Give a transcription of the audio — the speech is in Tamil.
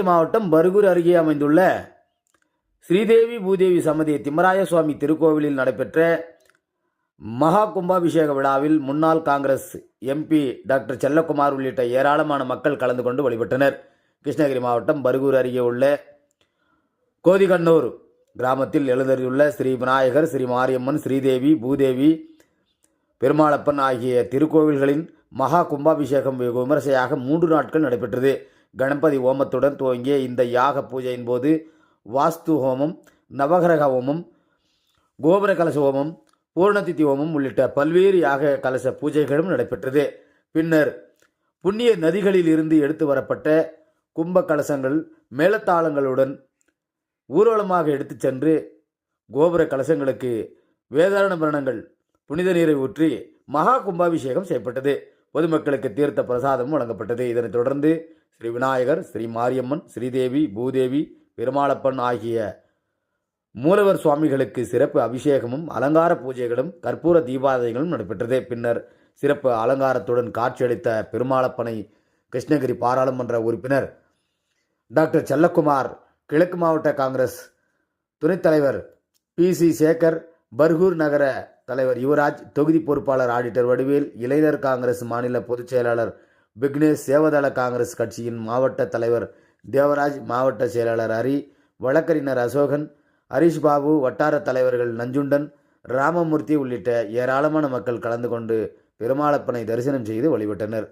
கிருஷ்ணகிரி மாவட்டம் பர்கூர் அருகே அமைந்துள்ள ஸ்ரீதேவி பூதேவி சமதி திம்மராய சுவாமி திருக்கோவிலில் நடைபெற்ற மகா கும்பாபிஷேக விழாவில் முன்னாள் காங்கிரஸ் எம்பி டாக்டர் செல்லக்குமார் உள்ளிட்ட ஏராளமான மக்கள் கலந்து கொண்டு வழிபட்டனர். கிருஷ்ணகிரி மாவட்டம் பர்கூர் அருகே உள்ள கோதிகண்ணூர் கிராமத்தில் எழுதறியுள்ள ஸ்ரீ விநாயகர் ஸ்ரீ மாரியம்மன் ஸ்ரீதேவி பூதேவி பெருமாளப்பன் ஆகிய திருக்கோவில்களின் மகா கும்பாபிஷேகம் வெகு விமரிசையாக மூன்று நாட்கள் நடைபெற்றது. கணபதி ஹோமத்துடன் துவங்கிய இந்த யாக பூஜையின் போது வாஸ்து ஹோமம் நவகிரக ஹோமம் கோபுர கலச ஹோமம் பூர்ணதித்தி ஹோமம் உள்ளிட்ட பல்வேறு யாக கலச பூஜைகளும் நடைபெற்றது. பின்னர் புண்ணிய நதிகளில் இருந்து எடுத்து வரப்பட்ட கும்ப கலசங்கள் மேலத்தாளங்களுடன் ஊர்வலமாக எடுத்து சென்று கோபுர கலசங்களுக்கு வேதாரண மரணங்கள் புனித நீரை ஊற்றி மகா கும்பாபிஷேகம் செய்யப்பட்டது. பொதுமக்களுக்கு தீர்த்த பிரசாதமும் வழங்கப்பட்டது. இதனைத் தொடர்ந்து ஸ்ரீ விநாயகர் ஸ்ரீ மாரியம்மன் ஸ்ரீதேவி பூதேவி பெருமாளப்பன் ஆகிய மூலவர் சுவாமிகளுக்கு சிறப்பு அபிஷேகமும் அலங்கார பூஜைகளும் கற்பூர தீபாரதனைகளும் நடைபெற்றது. பின்னர் சிறப்பு அலங்காரத்துடன் காட்சியளித்த பெருமாளப்பனை கிருஷ்ணகிரி பாராளுமன்ற உறுப்பினர் டாக்டர் செல்லக்குமார் கிழக்கு மாவட்ட காங்கிரஸ் துணைத் தலைவர் பி சி சேகர் பர்கூர் நகர தலைவர் யுவராஜ் தொகுதி பொறுப்பாளர் ஆடிட்டர் வடிவேல் இளைஞர் காங்கிரஸ் மாநில பொதுச் செயலாளர் விக்னேஷ் சேவதள காங்கிரஸ் கட்சியின் மாவட்ட தலைவர் தேவராஜ் மாவட்ட செயலாளர் ஹரி வழக்கறிஞர் அசோகன் ஹரிஷ் பாபு வட்டார தலைவர்கள் நஞ்சுண்டன் ராமமூர்த்தி உள்ளிட்ட ஏராளமான மக்கள் கலந்து கொண்டு பெருமாளப்பனை தரிசனம் செய்து வழிபட்டனர்.